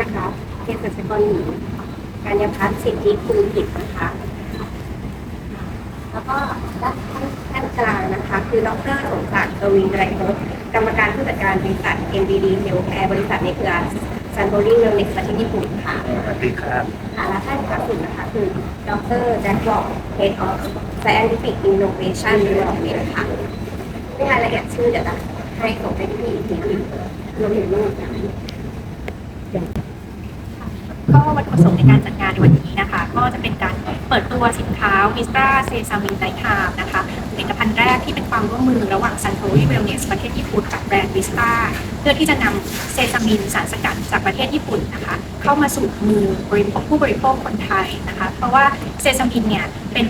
นะคะเภสัชกรหญิงกัญญาพัฒน์สิทธิคุณกิจนะคะ แล้วก็ด้านข้างกลางนะคะ คือดรสมศักดิ์กวีไตรภพกรรมการผู้จัดการบริษัท MBD Healthcare บริษัทในเครือซันโบลิ่งเวลเนสประเทศญี่ปุ่นค่ะสวัสดีครับค่ะและท่านขาสุดนะคะ คือดรแจ็คบอก Head of Scientific Innovation Development ค่ะในรายละเอียดชื่อเดี๋ยวจะให้ส่งไปที่อีกทีหนึงรวมถึงรูปนะคะ ก็วั ตถุประสงค์ในการจัดงานในวันนี้นะคะ ก็จะเป็นการเปิดตัวสินค้าวิสตราเซซามินไดทามนะคะผลิตภัณฑ์แรกที่เป็นความร่วมมือระหว่างซันโทรีเวลเนสประเทศญี่ปุ่นกับแบรนด์วิสตราเพื่อที่จะนำเซซามินสารสกัดจากประเทศญี่ปุ่นนะคะ เข้ามาสู่มือบริโภคผู้บริโภคคนไทยนะคะ เพราะว่าเซซามินเนี่ยเป็น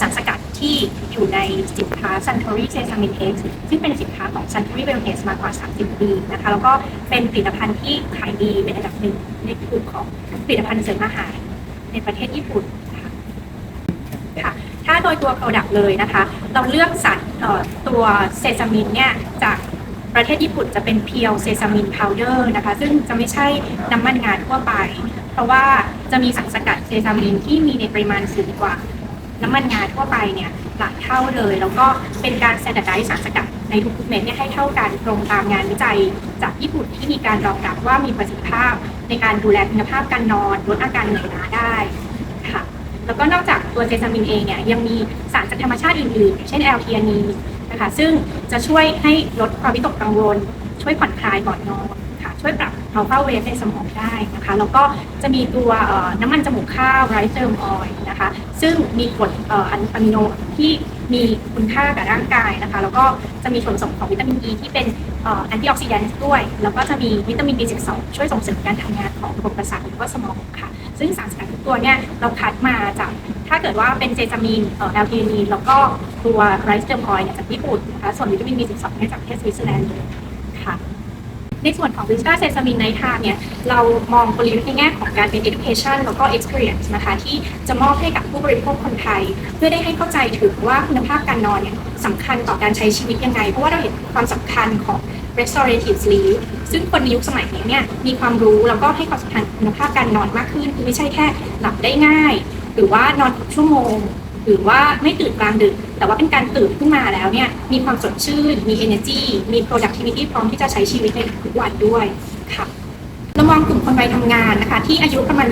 สารสกัด ที่อยู่ในสินค้า Suntory Sesame X ซึ่งเป็นสินค้าของ Suntory Wellness มากว่า 30 ปีนะคะแล้วก็เป็นผลิตภัณฑ์ที่ขายดีเป็นอันดับหนึ่งในกลุ่มของผลิตภัณฑ์เสริมอาหารในประเทศญี่ปุ่นคะค่ะถ้าโดยตัว Product เลยนะคะ เราเลือกสารตัวเซซามินเนี่ยจากประเทศญี่ปุ่นจะเป็นเพียวเซซามินพาวเดอร์นะคะ ซึ่งจะไม่ใช่น้ำมันงาทั่วไป เพราะว่าจะมีสารสกัดเซซามินที่มีในปริมาณสูงกว่า น้ำมันงาทั่วไปเนี่ยหลายเท่าเลย แล้วก็เป็นการ standardize สารสกัดในทุกๆเม็ดเนี่ยให้เท่ากันตรงตามงานวิจัย จากญี่ปุ่นที่มีการรองรับว่ามีประสิทธิภาพ ในการดูแลคุณภาพการนอนลดอาการเหนื่อยล้าได้ค่ะแล้วก็นอกจากตัวเซซามินเองเนี่ยยังมีสารจากธรรมชาติอื่นๆ เช่นแอลเทีอานีนะคะซึ่งจะช่วยให้ลดความวิตกกังวล ช่วยผ่อนคลายก่อนนอนค่ะช่วยปรับอัลฟาเวฟในสมองได้นะคะแล้วก็จะมีตัวน้ำมันจมูกข้าวไรซ์เติมออยล์นะคะ ซึ่งมีกรดออะมิโนที่มีคุณค่ากับร่างกายนะคะแล้วก็จะมีส่วนผสมของวิตามินอ e ีที่เป็นแอนตี้ออกซิแดนต์ด้วย แล้วก็จะมีวิตามิน B12 ช่วยส่งเสริมการทำงานของระบบประสาทแล้วก็สมองค่ะ ซึ่งสารสกัดทุกตัวเนี่ยเราคัดมาจากถ้าเกิดว่าเป็นเจซามีนเอ่อแอลทีนีแล้วก็ตัวไรซ์เติมออยล์เนี่ยจากญี่ปุ่นนะคะส่วนวิตามิน B12 เนี่ยจากประเทศสวิตเซอร์แลนด์เลยค่ะ ในส่วนของวิสตาเซซามินไนทาเนี่ยเรามองกลยุทธ์ในแง่ของการเป็น education แล้วก็ experience นะคะที่จะมอบให้กับผู้บริโภคคนไทย เพื่อได้ให้เข้าใจถึงว่าคุณภาพการนอนเนี่ยสำคัญต่อการใช้ชีวิตยังไง เพราะว่าเราเห็นความสำคัญของ restorative sleep ซึ่งคนในยุคสมัยนี้เนี่ยมีความรู้แล้วก็ให้ความสำคัญคุณภาพการนอนมากขึ้นคือไม่ใช่แค่หลับได้ง่าย หรือว่านอนชั่วโมง หรือว่าไม่ตื่นกลางดึก แต่ว่าเป็นการตื่นขึ้นมาแล้วเนี่ยมีความสดชื่น มี energy มี productivity พร้อมที่จะใช้ชีวิตในทุกวันด้วยค่ะเรามองกลุ่มคนวัยทำงานนะคะ ที่อายุประมาณ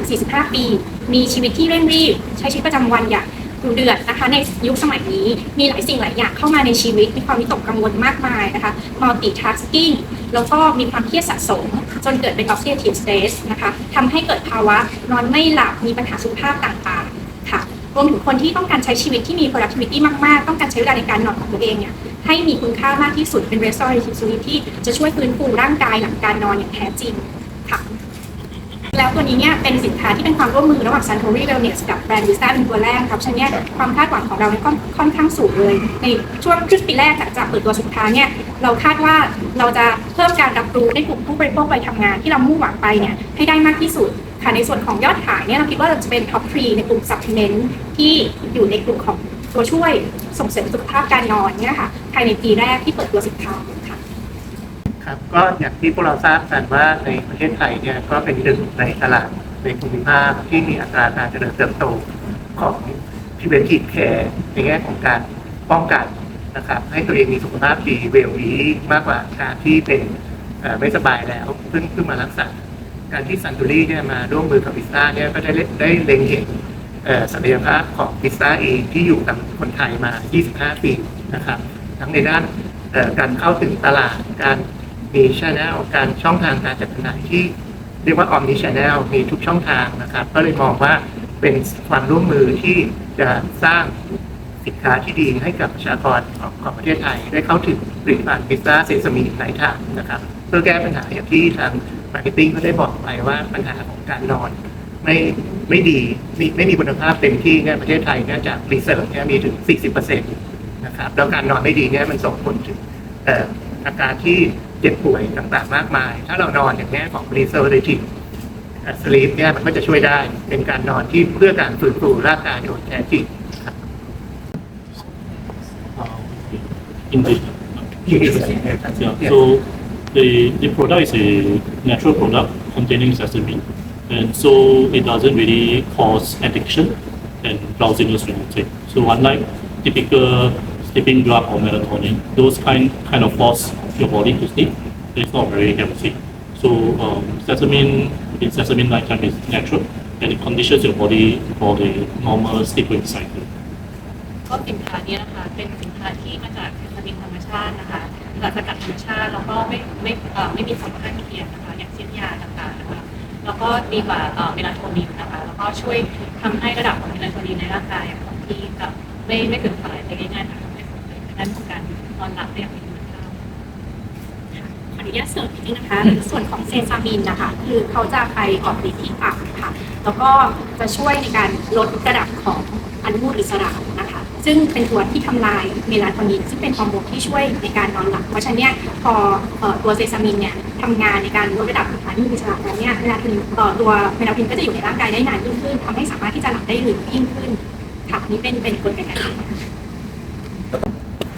25-45 ปี มีชีวิตที่เร่งรีบ ใช้ชีวิตประจำวันอย่างดุเดือดนะคะ ในยุคสมัยนี้มีหลายสิ่งหลายอย่างเข้ามาในชีวิต มีความวิตกกังวลมากมายนะคะ multitasking แล้วก็มีความเครียดสะสม จนเกิดเป็น oxidative stress นะคะทำให้เกิดภาวะนอนไม่หลับมีปัญหาสุขภาพต่างๆ รวมถึงคนที่ต้องการใช้ชีวิตที่มี productivity มาก ๆ ต้องการใช้เวลาในการนอนของตัวเองเนี่ยให้มีคุณค่ามากที่สุดเป็น restorative sleep ที่จะช่วยฟื้นฟูร่างกายหลังการนอนอย่างแท้จริงค่ะแล้วตัวนี้เนี่ยเป็นสินค้าที่เป็นความร่วมมือระหว่าง Suntory Wellness กับแบรนด์ Vista เป็นตัวแรกครับฉะนั้นเนี่ยความคาดหวังของเราเนี่ยค่อนข้างสูงเลย ในช่วงครึ่งปีแรกจากจากเปิดตัวสินค้าเนี่ยเราคาดว่าเราจะเพิ่มการรับรู้ในกลุ่มผู้บริโภควัยทำงานที่เรามุ่งหวังไปเนี่ยให้ได้มากที่สุด ค่ะในส่วนของยอดขายเนี่ยเราคิดว่าเราจะเป็นท็อปทรีในกลุ่ม supplement ที่อยู่ในกลุ่มของตัวช่วยส่งเสริมสุขภาพการนอนเนี่ยค่ะภายในปีแรกที่เปิดตัวสินค้าค่ะครับก็อย่างที่พวกเราทราบกันว่าในประเทศไทยเนี่ยก็เป็นหนึ่งในตลาดในภูมิภาคที่มีอัตราการเจริญเติบโตของ preventive care ในแง่ของการป้องกันนะครับ ให้ตัวเองมีสุขภาพดีเวลนี้มากกว่าการที่เป็นไม่สบายแล้วเพิ่งเพิ่งมารักษา การที่ซันตูรี่เนี่ยมาร่วมมือกับพิซซ่าเนี่ยก็ได้ได้เล็งเห็นศักยภาพของพิซซ่าเองที่อยู่กับคนไทยมา 25 ปีนะครับ ทั้งในด้านการเข้าถึงตลาด การมีช n แนลการช่องทางการจัดจำหน่ายที่เรียกว่าออมนิชแนลมีทุกช่องทางนะครับ ก็เลยมองว่าเป็นความร่วมมือที่จะสร้างสินค้าที่ดีให้กับประชากรของของประเทศไทย ได้เข้าถึงผลิตภัณฑ์พิซซ่าเซซามิหลายทางนะครับ เพื่อแก้ปัญหาอย่างที่ทาง มาร์เก็ตติ้งก็ได้บอกไปว่าปัญหาของการนอนไม่ไม่ดีไม่ไม่มีคุณภาพเต็มที่เนี่ยประเทศไทยเนี่ยจากรีเสิร์ชเนี่ยมีถึง 40%นะครับแล้วการนอนไม่ดีเนี่ยมันส่งผลถึงเอ่ออาการที่เจ็บป่วยต่างๆมากมาย ถ้าเรานอนอย่างแง่ของ restorative sleep เนี่ยมันก็จะช่วยได้เป็นการนอนที่เพื่อการฟื้นฟูร่างกายโดยแท้จริงครับ Uh, in the Yes. yeah. So the, the product is a natural product containing sesame, and so it doesn't really cause addiction and drowsiness when you take. So unlike typical sleeping drug or melatonin, those kind kind of force your body to sleep, it's not very healthy. So um, sesame in sesame nighttime is natural, and it conditions your body for the normal sleep-wake cycle. ก็สินค้าเนี้นะคะเป็นสินค้าที่มาจากสารธรรมชาตินะคะส ะารสกัดธรรมชาติแล้วก็ไม่ไม่ไม่มีผลข้างเคียงนะคะอย่างเช่นยาต่างๆนะคะแล้วก็ดีกว่าเมลาโทนินนะคะแล้วก็ช่วยทำให้ระดับของเมลาโทนินในร่างกายคงที่กับไม่ไม่เกิดสลายไปง่ายๆนะคะทำให้ส่งเสริมในด้านของการนอนหลับได้อย่างมีคุณภาพขออนุญาตเสริมนิดนึงนะคะส่วนของเซซามินนะคะคือเขาจะไปออกฤทธิ์ที่ตับค่ะแล้วก็จะช่วยในการลดระดับของอนุมูลอิสระนะคะ ซึ่งเป็นตัวที่ทำลายเมลาโทนินซึ่งเป็นฮอร์โมนที่ช่วยในการนอนหลับ เพราะฉะนั้นเนี่ยพอเอ่อตัวเซซามินเนี่ยทำงานในการลดระดับอนุมูลอิสระแล้วเนี่ยเมลาโทนินเอ่อตัวเมลาโทนินก็จะอยู่ในร่างกายได้นานยิ่งขึ้นทำให้สามารถที่จะหลับได้ลึกยิ่งขึ้นค่ะนี่เป็นเป็นกลไกการทำงาน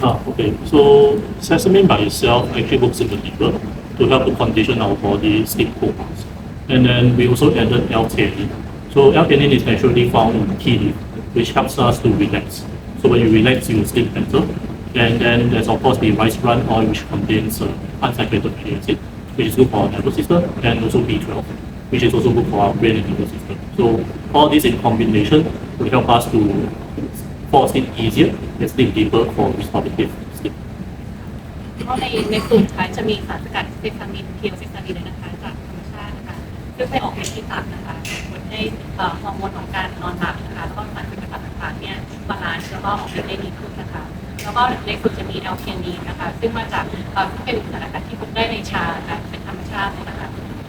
Ah, okay. So sesame by itself actually works in the liver to help to condition our body sleep hormones. And then we also added L-theanine. So L-theanine is naturally found in tea leaf, which helps us to relax. So when you relax, you sleep better. And then there's of course the rice bran oil, which contains uh, unsaturated fatty acid, which is good for our nervous system, and also B12, which is also good for our brain and nervous system. So all this in combination will help us to fall asleep easier and sleep deeper for restorative sleep. ก็ในในกลุ่มท้ายจะมีสารสกัดเซซามินเพียวเซซามินเลยนะคะจากธรรมชาตินะคะซึ่งไปออกฤทธิ์ที่ตับนะคะผลให้เอ่อฮอร์โมนของการนอนหลับนะคะแล้วก็สารสกัด ด ต่างๆเนี่ยบาลานซ์แล้วก็ออกฤทธิ์ได้ดีขึ้นนะคะแล้วก็ในสุดจะมีแอลเทีนีนะคะซึ่งมาจากเอ่อซึ่เป็นสารกัดที่พบได้ในชาะคะเป็นธรรมชาตินะคะ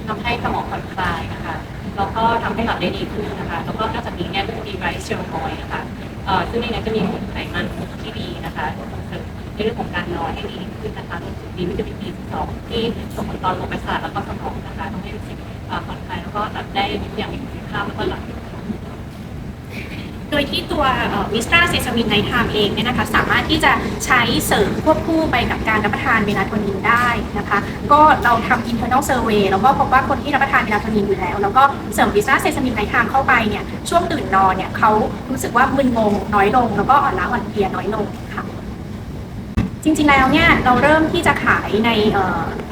ทำให้สมองผ่อนคลายนะคะแล้วก็ทำให้หลับได้ดีขึ้นนะคะแล้วก็นอกจากนี้เนี่ยก็จะมีไรซ์เชลมอยนะคะเอ่อซึ่งในนั้นจะมีไขมันที่ดีนะคะส่งเสริมในเรื่องของการนอนให้ดีขึ้นนะคะรวมถึงมีวิตามิน B12 ที่ส่งผลต่อระบบประสาทแล้วก็สมองนะคะทำให้รู้สึกผ่อนคลายแล้วก็หลับได้อย่างมีประสิทธิภาพแล้วก็หลับ ยที่ตัววิสตราเซซามินไนทามเองเนี่ยนะคะสามารถที่จะใช้เสริมควบคู่ไปกับการรับประทานเมลาโทนินได้นะคะก็เราทำ internal survey แล้วก็พบว่าคนที่รับประทานเมลาโทนินอยู่แล้ว แล้วก็เสริมวิสตราเซซามินไนทามเข้าไปเนี่ยช่วงตื่นนอนเนี่ยเขารู้สึกว่ามึนงงน้อยลง แล้วก็อ่อนล้าอ่อนเพลียน้อยลงค่ะจริงๆแล้วเนี่ยเราเริ่มที่จะขายใน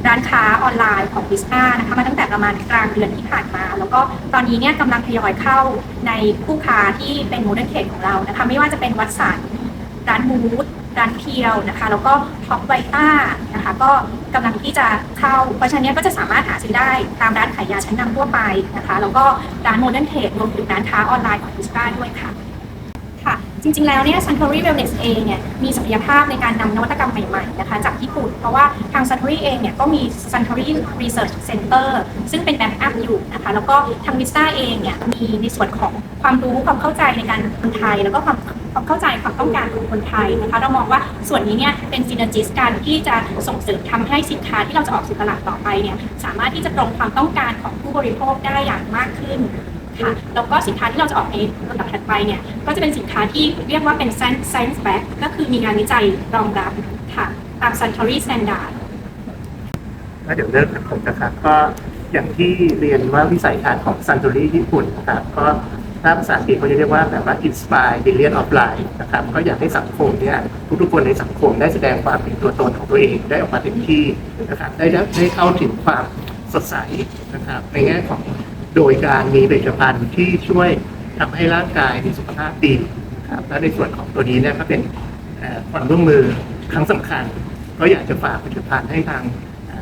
ร้านค้าออนไลน์ของวิสตานะคะมาตั้งแต่ประมาณกลางเดือนที่ผ่านมา แล้วก็ตอนนี้เนี่ยกำลังทยอยเข้าในคู่ค้าที่เป็นโมเดิร์นเทรดของเรานะคะไม่ว่าจะเป็นวัดสันร้านมูดร้านเพียวนะคะแล้วก็ท็อปไวต้านะคะก็กำลังที่จะเข้าเพราะฉะนั้นก็จะสามารถหาซื้อได้ตามร้านขายยาชั้นนำทั่วไปนะคะแล้วก็ร้านโมเดิร์นเทรดรวมถึงร้านค้าออนไลน์ของวิสตาด้วยค่ะ จริง ๆ แล้วเนี่ย Suntory Wellness เองเนี่ยมีศักยภาพในการนำนวัตกรรมใหม่ๆนะคะจากญี่ปุ่น เพราะว่าทาง Suntory เองเนี่ยก็มี Suntory Research Center ซึ่งเป็นแบ็กอัพอยู่นะคะแล้วก็ทาง Vista เองเนี่ยมีในส่วนของความรู้ความเข้าใจในการคนไทย แล้วก็ความความเข้าใจความต้องการของคนไทยนะคะเรามองว่าส่วนนี้เนี่ยเป็นซินจิสการที่จะส่งเสริมทำให้สินค้าที่เราจะออกสู่ตลาดต่อไปเนี่ยสามารถที่จะตรงความต้องการของผู้บริโภคได้อย่างมากขึ้น ค่ะแล้วก็สินค้าที่เราจะออกในลำดับถัดไปเนี่ยก็จะเป็นสินค้าที่เรียกว่าเป็น science back ก็คือมีงานวิจัยรองรับค่ะตาม Suntory Standard แล้วเดี๋ยวเริ่มจากผมนะครับก็อย่างที่เรียนว่าวิสัยทัศน์ของซัน t ูรี่ญี่ปุ่นนะครับก็ถ้าภาษาอังกฤษเขาจะเรียกว่าแบบว่า inspire billion of life นะครับก็อยากให้สังคมเนี่ยทุกๆคนในสังคมได้แสดงความเป็นตัวตนของตัวเองได้ออกมาเต็มที่นะครับได้ได้เข้าถึงความสดใสนะครับในแง่ของ โดยการมีผลิตภัณฑ์ที่ช่วยทำให้ร่างกายมีสุขภาพดีนะครับและในส่วนของตัวนี้เนี่ยก็เป็นเอ่อความร่วมมือครั้งสำคัญ ก็อยากจะฝากผลิตภัณฑ์ให้ทาง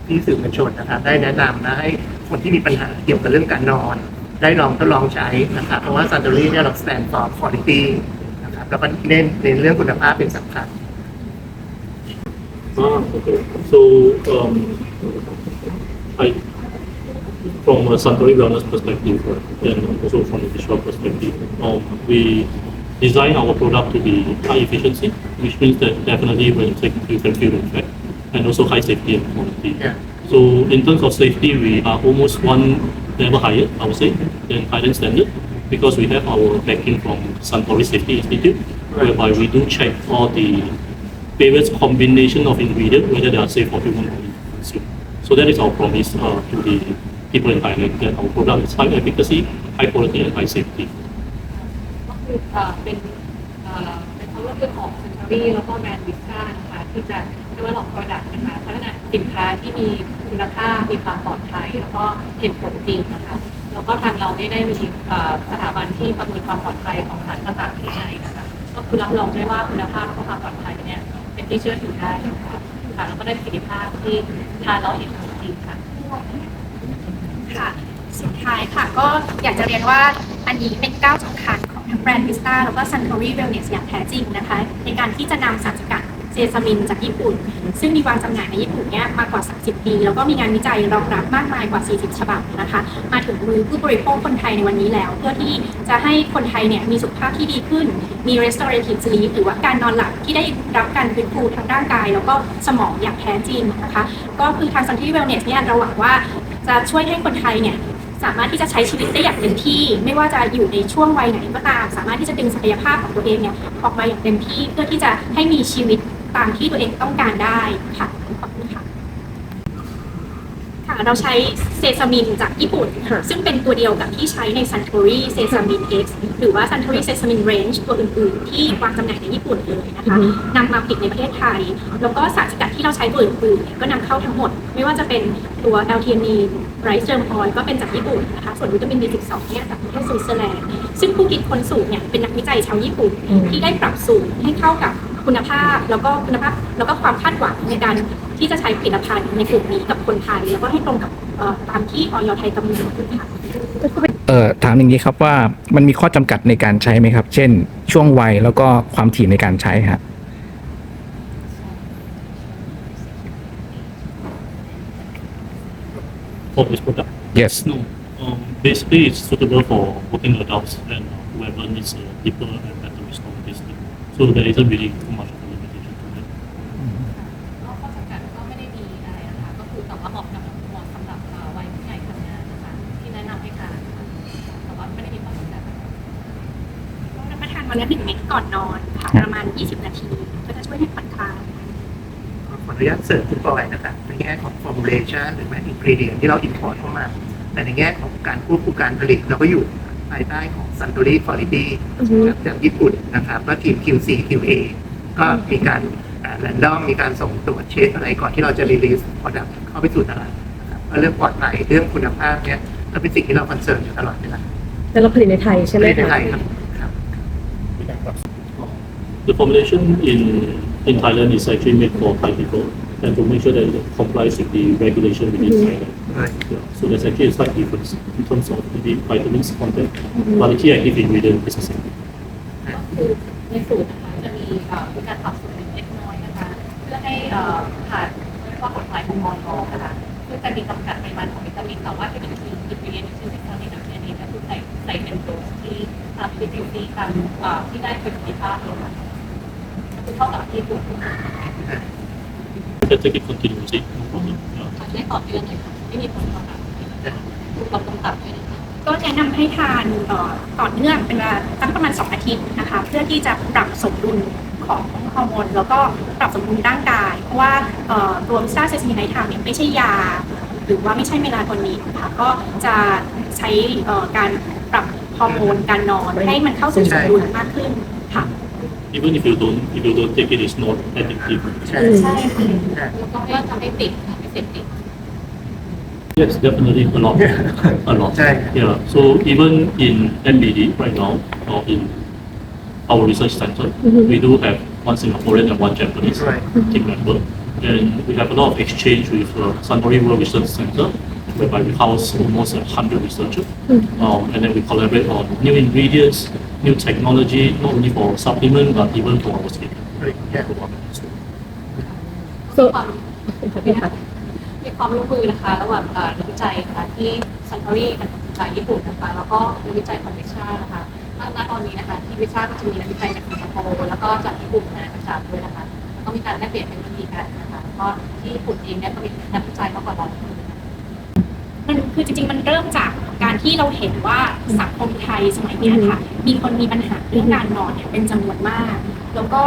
พี่สื่อมวลชนนะครับ ได้แนะนำนะให้คนที่มีปัญหาเกี่ยวกับเรื่องการนอน ได้ลองทดลองใช้นะครับ เพราะว่าซันต o รี่เนี่ยเรา stand for quality นะครับแล้วก็เน้นเน้นเรื่องคุณภาพเป็นสำคัญ Ah, okay. So, um, I, from a Suntory wellness perspective, and also from a visual perspective, um, we design our product to be high efficiency, which means that definitely when you take, you can feel the effect, and also high safety and quality. Yeah. So, in terms of safety, we are almost one level higher, I would say, than Thailand standard, because we have our backing from Suntory Safety Institute, right. whereby we do check all the various combination of ingredients whether they are safe for human consume. So that is our promise uh, to the people in Thailand that our product is high efficacy, high quality, and high safety. ก็คือเป็นเอ่อเป็นความร่วมมือของเซนท r รี่แล้วก็แบรนด์วิสก้านะคะที่จะ develop product นะคะพัฒนาสินค้าที่มีคุณภาพมีความปลอดภัย แล้วก็เห็นผลจริงนะคะแล้วก็ทางเราได้ได้มีสถาบันที่ประเมินความปลอดภัยของสารต่างๆที่ใช้นะคะก็คือรับรองได้ว่าคุณภาพและความปลอดภัยเนี่ยเป็นที่เชื่อถือได้นะคะค่ะแล้วก็ได้ประสิทธิภาพที่ทานแล้วเห็นผลจริงค่ะ ค่ะ สุดท้ายค่ะ ก็อยากจะเรียนว่าอันนี้เป็นก้าวสำคัญของทั้งแบรนด์พิสตาแล้วก็ Suntory Wellness อย่างแท้จริงนะคะ ในการที่จะนำสารสกัดเซซามินจากญี่ปุ่น ซึ่งมีวางจำหน่ายในญี่ปุ่นเนี่ยมากกว่า 30 ปี แล้วก็มีงานวิจัยรองรับมากมายกว่า 40 ฉบับนะคะ มาถึงมือผู้บริโภคคนไทยในวันนี้แล้ว เพื่อที่จะให้คนไทยเนี่ยมีสุขภาพที่ดีขึ้น มี restorative sleep หรือว่าการนอนหลับที่ได้รับการฟื้นฟูทางร่างกาย แล้วก็สมองอย่างแท้จริงนะคะ ก็คือทาง Suntory Wellness เนี่ยเราหวังว่า จะช่วยให้คนไทยเนี่ยสามารถที่จะใช้ชีวิตได้อย่างเต็มที่ ไม่ว่าจะอยู่ในช่วงวัยไหนก็ตาม สามารถที่จะดึงศักยภาพของตัวเองเนี่ยออกมาอย่างเต็มที่เพื่อที่จะให้มีชีวิตตามที่ตัวเองต้องการได้ค่ะ ค่ะเราใช้เซซามินจากญี่ปุ่น ซึ่งเป็นตัวเดียวกับที่ใช้ใน Suntory Sesame X หรือว่า Suntory Sesame Range ตัวอื่นๆ ที่วางจำหน่ายในญี่ปุ่นเลยนะคะนำมาผลิตในประเทศไทย แล้วก็สารสกัดที่เราใช้ตัวอื่นๆเนี่ยก็นำเข้าทั้งหมด ไม่ว่าจะเป็นตัว l t m e ไรซ์เจอร์มออยก็เป็นจากญี่ปุ่นนะคะ ส่วนวิตามิน B12 เนี่ยจากประเทศสวิตเซอร์แลนด์ ซึ่งผู้คิดค้นสูตรเนี่ยเป็นนักวิจัยชาวญี่ปุ่นที่ได้ปรับสูตรให้เข้ากับคุณภาพแล้วก็คุณภาพแล้วก็ความคาดหวังในการ ที่จะใช้ผลิตภัณฑ์ในกลุ่มนี้กับคนไทยแล้วก็ให้ตรงกับเอ่อตามที่ออยไทยกำหนดค่ะเอ่อถามอย่างนี้ครับว่ามันมีข้อจำกัดในการใช้ไหมครับ เช่น ช่วงวัยแล้วก็ความถี่ในการใช้ฮะ For this product, yes no. Um, basically, it's suitable for working adults and uh, whoever needs a deeper and better restorative sleep. So there isn't really too much formulation หรือแม้ ingredient ที่เรา import เข้ามา แต่ในแง่ของการควบคุมการผลิตเราก็อยู่ภายใต้ของ Suntory Quality จากจากญี่ปุ่นนะครับแล้วทีม QC QA ก็มีการแรนดอมมีการส่งตรวจเช็คอะไรก่อนที่เราจะ release product เข้าไปสู่ตลาดนะครับก็เรื่องปลอดภัยเรื่องคุณภาพเนี่ยก็เป็นสิ่งที่เราคอนเซิร์นอยู่ตลอดเวลาแต่เราผลิตในไทยใช่ไหมในคะไทยครับครับ The formulation in in Thailand is actually made for Thai people and to make sure that it complies with the regulation within Thailand. Right. Yeah, so there's actually a slight difference in terms of the vitamins content, but the key active ingredient is the same. ก็คือในสูตรนะคะจะมีเอ่อมีการปรับสูตรเล็กน้อยนะคะเพื่อให้เอ่อผ่านเรียกว่าผลหมายของมอทอนะคะซึ่งจะมีจำกัดปริมาณของวิตามินแต่ว่าที่เป็นคืออินกรีเดียนชื่อวิตามินอันนี้ก็คือใส่ใส่เป็นโดสที่ตามที่ดีตามเอ่อที่ได้ประสิทธิภาพเลยค่ะคือเท่ากับที่ถูก You can take it continuously, no problem. Yeah. ทานได้ต่อเนื่องเลยค่ะไม่มีผลต่อแบบถูกบำรุงตับด้วยนะคะก็แนะนำให้ทานเอ่อต่อเนื่องเป็นเวลาสักประมาณ 2 อาทิตย์นะคะ เพื่อที่จะปรับสมดุลของฮอร์โมนแล้วก็ปรับสมดุลร่างกาย เพราะว่าตัวมิสตาเซซามินไนทามเนี่ยไม่ใช่ยา หรือว่าไม่ใช่เมลาโทนินค่ะก็จะใช้การปรับฮอร์โมนการนอนให้มันเข้าสู่สมดุลมากขึ้น Even if you don't if you don't take it, it's not addictive. ใช่ ใช่ค่ะ ใช่ แล้วก็ไม่ทำให้ติดค่ะไม่เสพติด Yes, definitely a lot, a lot. Right. Yeah. So even in NBD right now, or in our research center, we do have one Singaporean and one Japanese Right. team member, and we have a lot of exchange with uh, Suntory World Research Center, Whereby we house almost a hundred researchers, um, and then we collaborate on new ingredients, new technology, not only for supplement but even for our skin. Right. Yeah. So, โซความมีความร่วมมือนะคะระหว่างเอ่อนักวิจัยนะคะที่ซันทอรี่กับจากญี่ปุ่นนะคะแล้วก็นักวิจัยของวิชานะคะณตอนนี้นะคะที่วิชาก็จะมีนักวิจัยจากสิงคโปร์แล้วก็จากญี่ปุ่นนะจากด้วยนะคะแล้วก็มีการแลกเปลี่ยนเทคโนโลยีกันนะคะแล้วก็ที่ญี่ปุ่นเองเนี่ยก็มีนักวิจัยมากกว่าร้อยคนนะคะมัน คือจริงๆ มันเริ่มจากการที่เราเห็นว่าสังคมไทยสมัยเนี้ยค่ะ มีคนมีปัญหาเรื่องการนอนเนี่ยเป็นจำนวนมาก แล้วก็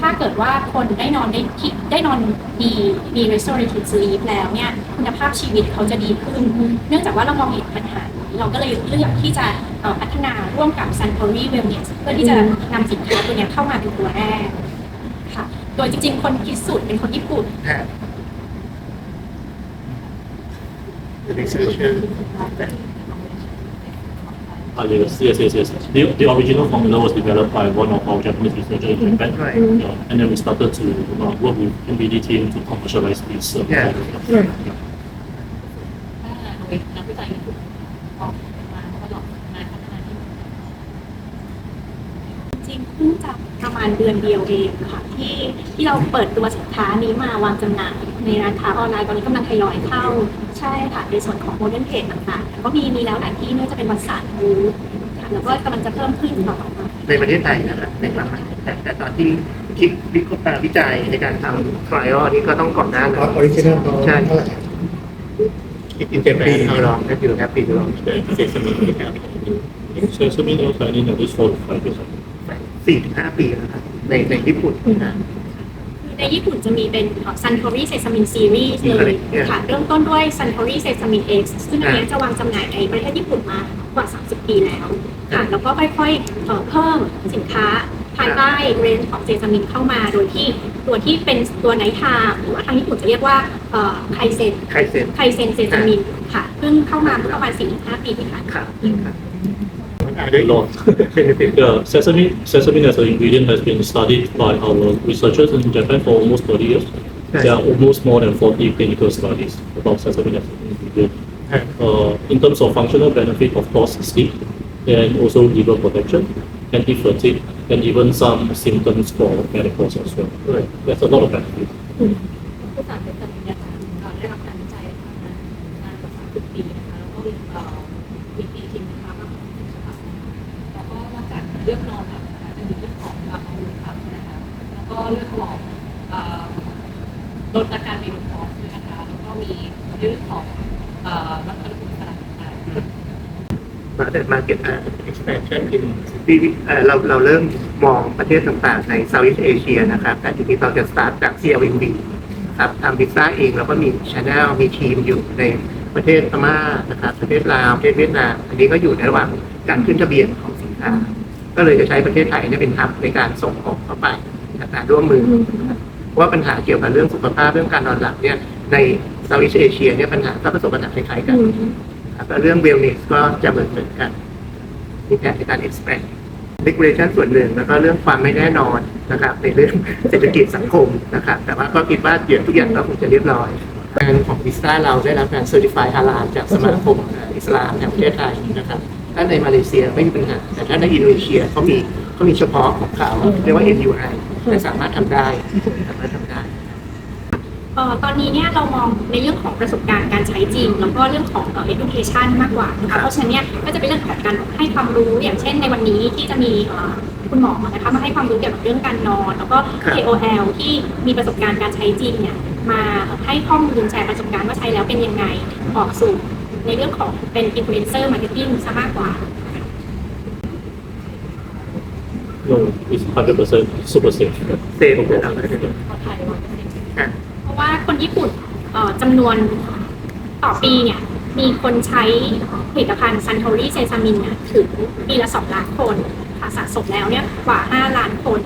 ถ้าเกิดว่าคนได้นอนได้ที่ได้นอนดีมี restorative sleep แล้วเนี่ยคุณภาพชีวิตเขาจะดีขึ้น เนื่องจากว่าเรามองเห็นปัญหานี้เราก็เลยเลือกที่จะพัฒนาร่วมกับ Suntory Wellness เพื่อที่จะนำสินค้าตัวเนี้ยเข้ามาเป็นตัวแรกค่ะ โดยจริงๆ คนคิดสูตรเป็นคนญี่ปุ่น next yes, yes, yes, yes. The, the original formula was developed by one of our Japanese researchers in Japan. Right. Yeah, and then we started to uh, work with NBD team to commercialize this. Uh, yeah. Yeah. มาณเดือนเดียวเองค่ะที่ที่เราเปิดตัวสินค้านี้มาวางจำหน่ายในร้านค้าออนไลน์ตอนนี้กำลังทยอยเข้าใช่ค่ะในส่วนของโมเดิร์นเพจต่างๆก็มีมีแล้วหลายที่ไม่ว่าจะเป็นวันศาสตร์บูธค่ะแล้วก็กำลังจะเพิ่มขึ้นต่อมา ในประเทศไทยนะครับในประมาณแต่แต่ตอนที่คิดวิเคราะห์วิจัยในการทำ trial นี่ก็ต้องก่อนหน้าอนั้นอริจินัลเขาใช่ เท่าไหร่อีกเจ็ดปีเราลองก็คือแฮปปี้ลอง Sesame oil planning at least four to five years. สี่ถึงห้าปีแล้วครับในในญี่ปุ่นนะคือในญี่ปุ่นจะมีเป็น Suntory Sesame Series เลยค่ะเริ่มต้นด้วย Suntory Sesame X ซึ่งอันเนี้ยจะวางจำหน่ายในประเทศญี่ปุ่นมากว่า 30 ปีแล้วค่ะแล้วก็ค่อยๆเอ่อเพิ่มสินค้าภายใต้เรนจ์ของเซซามินเข้ามาโดยที่ตัวที่เป็นตัวไนท์ไทม์หรือว่าทางญี่ปุ่นจะเรียกว่าไคเซนใครเซ็นไคเซนเซซามินค่ะเพิ่งเข้ามาเมื่อประมาณ4-5ปีที่ผ่านมา the lot. Yeah, sesame, sesame as an ingredient has been studied by our researchers in Japan for almost 30 years. There are almost more than 40 clinical studies about sesame as an ingredient. And Uh, in terms of functional benefit, of course, sleep and also liver protection, anti-fatigue, and even some symptoms for menopause as well. Right. There's a lot of benefit. Mm -hmm. Market expansion ที่เอ่อเราเราเริ่มมองประเทศต่างๆใน Southeast Asia นะครับ แต่ทีนี้เราจะ start จาก CLMV ครับทำพิซซ่าเองเราก็มี channel มีทีมอยู่ในประเทศพม่านะครับประเทศลาวประเทศเวียดนามอันนี้ก็อยู่ในระหว่างการขึ้นทะเบียนของสินค้า ก็เลยจะใช้ประเทศไทยเนี่ยเป็นทับในการส่งออกเข้าไปในการร่วมมือนะครับเพราะว่าปัญหาเกี่ยวกับเรื่องสุขภาพเรื่องการนอนหลับเนี่ยใน Southeast Asia เนี่ยปัญหาก็ประสบปัญหาคล้ายๆกันครับแล้วเรื่อง wellness ก็จะเหมือนเหมือนกัน มีแผนในการ expand regulation ส่วนหนึ่งแล้วก็เรื่องความไม่แน่นอนนะครับในเรื่องเศรษฐกิจสังคมนะครับ แต่ว่าก็คิดว่าเดี๋ยวทุกอย่างก็คงจะเรียบร้อยงานของวิสตาเราได้รับการ certify ฮาลาลจากสมาคมอิสลามแห่งประเทศไทยนะครับถ้าในมาเลเซียไม่มีปัญหา แต่ถ้าในอินโดนีเซียเขามีเขามีเฉพาะของเขาเรียกว่า MUI แต่สามารถทำได้สามารถทำได้ อ่อตอนนี้เนี่ยเรามองในเรื่องของประสบการณ์การใช้จริง แล้วก็เรื่องของเอ่อ education มากกว่านะคะเพราะฉะนั้นเนี่ยก็จะเป็นเรื่องของการให้ความรู้อย่างเช่นในวันนี้ที่จะมีเอ่อคุณหมอนะคะมาให้ความรู้เกี่ยวกับเรื่องการนอน แล้วก็ครับ KOL ที่มีประสบการณ์การใช้จริงเนี่ยมาให้ข้อมูลแชร์ประสบการณ์ว่าใช้แล้วเป็นยังไงออกสู่ในเรื่องของเป็น influencer marketing ซะมากกว่า No, it's 100% super safe. เซฟนะครับปลอดภัยร้อยเปอร์เซ็นต์ อะ เพราะว่า คนญี่ปุ่นจำนวนต่อปีเนี่ยมีคนใช้ผลิตภัณฑ์ซันโทรีเซซามินเนี่ยถึงปีละ 2 ล้านคนค่ะสะสมแล้วเนี่ยกว่า 5 ล้านคน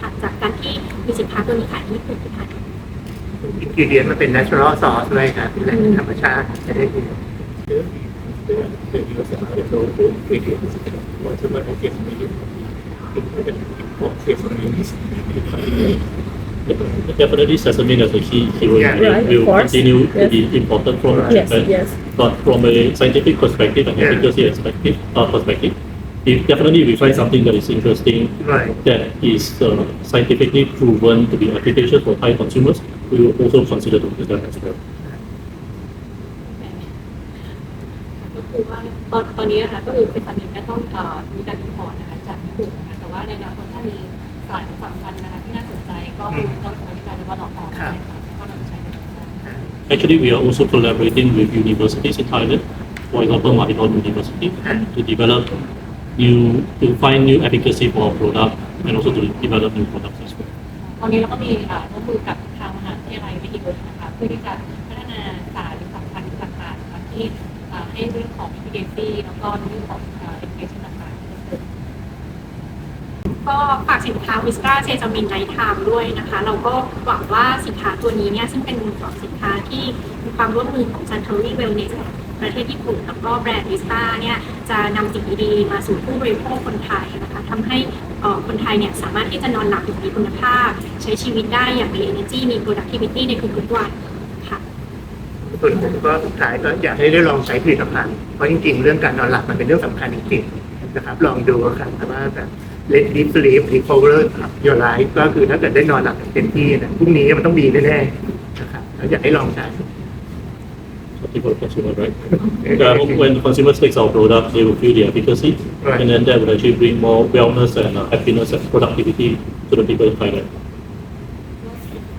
ค่ะจากการที่มีสินค้าตัวนี้ขายที่ญี่ปุ่นที่ผ่านอินกิเดียนมันเป็น natural sauce ด้วยครับเป็นแหล่งธรรมชาติจะได้ดี Definitely sesame as a key keyword Yeah. will- Right, of will course. continue to Yes. be important from Yes, Japan. yes. But from a scientific perspective and Yeah. efficacy perspective, uh, perspective, if definitely we find something that is interesting, Right. that is uh, scientifically proven to be efficacious for Thai consumers, we will also consider to use that as well. ก็คือว่าตอนตอนนี้นะคะก็คือเป็นสามีก็ต้องเอ่อมีการอินพอร์ตนะคะจากญี่ปุ่นนะคะแต่ว่าในอนาคตถ้ามีสารสำ สนใจก็คงต้องใช้การในวันออกออกนะคะก็นำใช้ในการ Actually, we are also collaborating with universities in Thailand, for example, Mahidol University, to develop new, to find new efficacy for our product and also to develop new products as well. ตอนนี้เราก็มีอ่าร่วมมือกับทางมหาวิทยาลัยวิทยานะคะเพื่อที่จะพัฒนาสารหรือสำคัญต่างๆนะคะที่อ่าให้เรื่องของ efficacy แล้วก็เรื่องของอ่า education ต่างๆเพิ่มเติม ก็ฝากสินค้าวิสตราเซซามินไนท์ไทม์ด้วยนะคะ เราก็หวังว่าสินค้าตัวนี้เนี่ยซึ่งเป็นสินค้าที่มีความร่วมมือของ Suntory Wellness ประเทศญี่ปุ่นแล้วก็แบรนด์วิสตาเนี่ยจะนำสิ่งดีๆมาสู่ผู้บริโภคคนไทยนะคะทำให้คนไทยเนี่ยสามารถที่จะนอนหลับอย่างมีคุณภาพ ใช้ชีวิตได้อย่างมี energy มี productivity ในทุกๆวันค่ะส่วนผมก็สุดท้ายก็อยากให้ได้ลองใช้ผลิตภัณฑ์เพราะจริงๆ เรื่องการนอนหลับมันเป็นเรื่องสำคัญจริงๆนะครับ ลองดูครับว่าแบบ let deep sleep recover your life ก็คือถ้าเกิดได้นอนหลับอย่างเต็มที่นะพรุ่งนี้มันต้องดีแน่ๆนะครับแล้วอยากให้ลองใช้ something for the consumer, right? Yeah, I hope when the consumer takes our product, they will feel the efficacy, Right. and then that will actually bring more wellness and uh, happiness and productivity to the people in Thailand.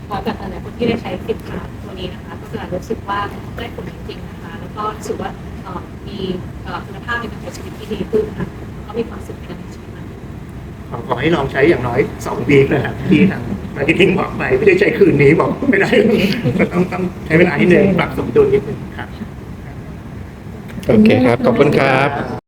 พอจากหลายๆคนที่ได้ใช้สินค้าตัวนี้นะคะก็จะรู้สึกว่าได้ผลจริงๆนะคะแล้วก็รู้สึกว่าเอ่อมีเอ่อคุณภาพในการใช้ชีวิตที่ดีขึ้นค่ะแล้วก็มีความสุขในการใช้ชีวิตมากขึ้น ขอให้ลองใช้อย่างน้อยสองปีนะครับที่ทางมาร์เก็ตติ้งบอกไปไม่ได้ใช้คืนนี้บอกไม่ได้ต้องต้องใช้เวลานิดนึงปรับสมดุลนิดนึงครับ โอเคครับ ขอบคุณครับ